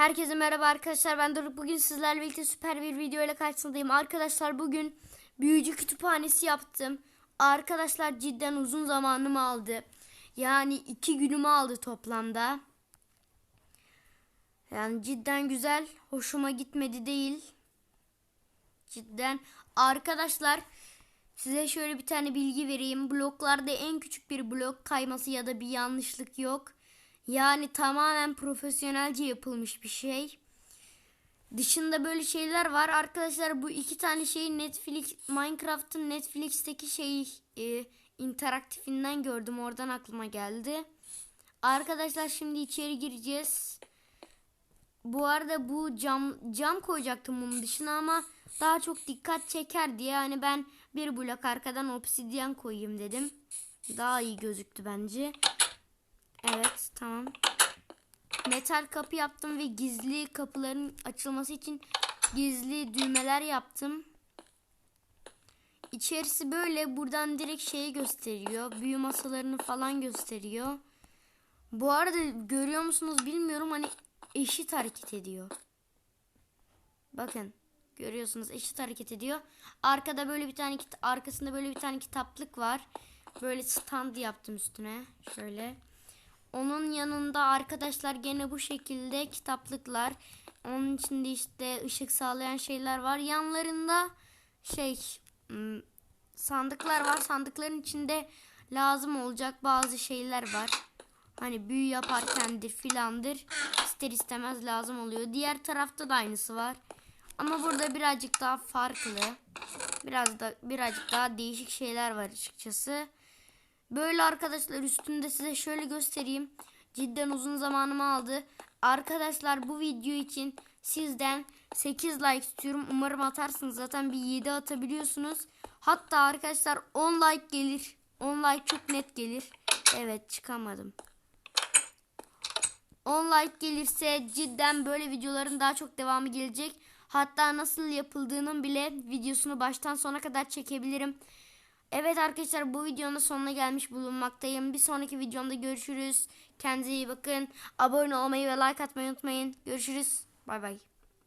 Herkese merhaba arkadaşlar. Ben Doruk. Bugün sizlerle birlikte süper bir video ile karşınızdayım. Arkadaşlar bugün büyücü kütüphanesi yaptım. Arkadaşlar cidden uzun zamanımı aldı. Yani iki günümü aldı toplamda. Yani cidden güzel hoşuma gitmedi değil. Cidden. Arkadaşlar size şöyle bir tane bilgi vereyim. Bloklarda en küçük bir blok kayması ya da bir yanlışlık yok yani tamamen profesyonelce yapılmış bir şey. Dışında böyle şeyler var. Arkadaşlar bu iki tane şeyi Netflix, Minecraft'ın Netflix'teki şey e, interaktifinden gördüm. Oradan aklıma geldi. Arkadaşlar şimdi içeri gireceğiz. Bu arada bu cam cam koyacaktım bunun dışına ama daha çok dikkat çeker diye hani ben bir blok arkadan obsidyen koyayım dedim. Daha iyi gözüktü bence. Evet tamam. Metal kapı yaptım ve gizli kapıların açılması için gizli düğmeler yaptım. İçerisi böyle buradan direkt şeyi gösteriyor. Büyü masalarını falan gösteriyor. Bu arada görüyor musunuz bilmiyorum hani eşit hareket ediyor. Bakın görüyorsunuz eşit hareket ediyor. Arkada böyle bir tane arkasında böyle bir tane kitaplık var. Böyle stand yaptım üstüne. Şöyle. Onun yanında arkadaşlar gene bu şekilde kitaplıklar. Onun içinde işte ışık sağlayan şeyler var. Yanlarında şey sandıklar var. Sandıkların içinde lazım olacak bazı şeyler var. Hani büyü yaparkendir filandır. İster istemez lazım oluyor. Diğer tarafta da aynısı var. Ama burada birazcık daha farklı. Biraz da birazcık daha değişik şeyler var açıkçası. Böyle arkadaşlar üstünde size şöyle göstereyim. Cidden uzun zamanımı aldı. Arkadaşlar bu video için sizden 8 like istiyorum. Umarım atarsınız. Zaten bir 7 atabiliyorsunuz. Hatta arkadaşlar 10 like gelir. 10 like çok net gelir. Evet çıkamadım. 10 like gelirse cidden böyle videoların daha çok devamı gelecek. Hatta nasıl yapıldığının bile videosunu baştan sona kadar çekebilirim. Evet arkadaşlar bu videonun sonuna gelmiş bulunmaktayım. Bir sonraki videomda görüşürüz. Kendinize iyi bakın. Abone olmayı ve like atmayı unutmayın. Görüşürüz. Bay bay.